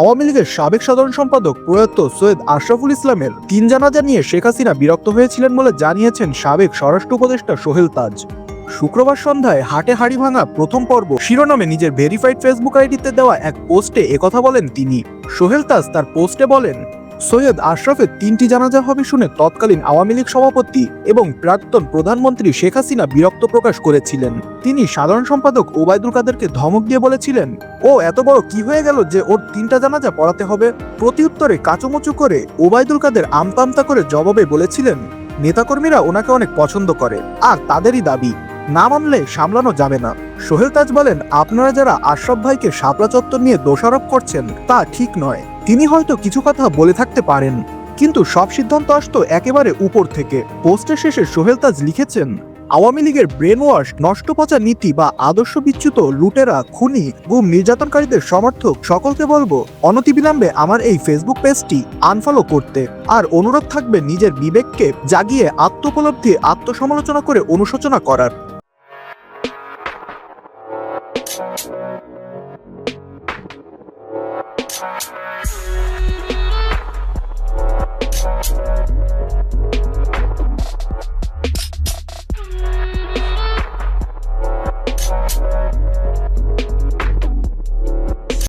আওয়ামী লীগের সাবেক সাধারণ সম্পাদক প্রয়াত সৈয়দ আশরাফুল ইসলামের তিন জানাজা নিয়ে শেখ হাসিনা বিরক্ত হয়েছিলেন বলে জানিয়েছেন সাবেক স্বরাষ্ট্র উপদেষ্টা সোহেল তাজ। শুক্রবার সন্ধ্যায় হাটে হাড়ি ভাঙা প্রথম পর্ব শিরোনামে নিজের ভেরিফাইড ফেসবুক আইডিতে দেওয়া এক পোস্টে একথা বলেন তিনি। সোহেল তাজ তার পোস্টে বলেন সৈয়দ আশরাফের তিনটি জানাজা হবে শুনে তৎকালীন আওয়ামী লীগ সভাপতি এবং প্রাক্তন প্রধানমন্ত্রী শেখ হাসিনা বিরক্ত প্রকাশ করেছিলেন। তিনি সাধারণ সম্পাদক ওবায়দুল কাদেরকে ধমক দিয়ে বলেছিলেন, ও, এত বড় কি হয়ে গেল যে ওর তিনটা জানাজা পড়াতে হবে? প্রতিউত্তরে কাচুমুচু করে ওবায়দুল কাদের আমতা আমতা করে জবাবে বলেছিলেন, নেতাকর্মীরা ওনাকে অনেক পছন্দ করে, আর তাদেরই দাবি। না মানলে সামলানো যাবে না। সোহেল তাজ বলেন, আপনারা যারা আশরাফ ভাইকে শাপলা চত্বর নিয়ে দোষারোপ করছেন, তা ঠিক নয়। তিনি হয়তো কিছু কথা বলে থাকতে পারেন, কিন্তু সব সিদ্ধান্ত আসতো একেবারে উপর থেকে। পোস্টের শেষে সোহেল তাজ লিখেছেন, আওয়ামী লীগের ব্রেন ওয়াশ নষ্ট পচা নীতি বা আদর্শ বিচ্যুত লুটেরা, খুনি গুম নির্যাতনকারীদের সমর্থক সকলকে বলব, অনতিবিলম্বে আমার এই ফেসবুক পেজটি আনফলো করতে। আর অনুরোধ থাকবে নিজের বিবেককে জাগিয়ে আত্মোপলব্ধি, আত্মসমালোচনা করে অনুশোচনা করার। Thank you.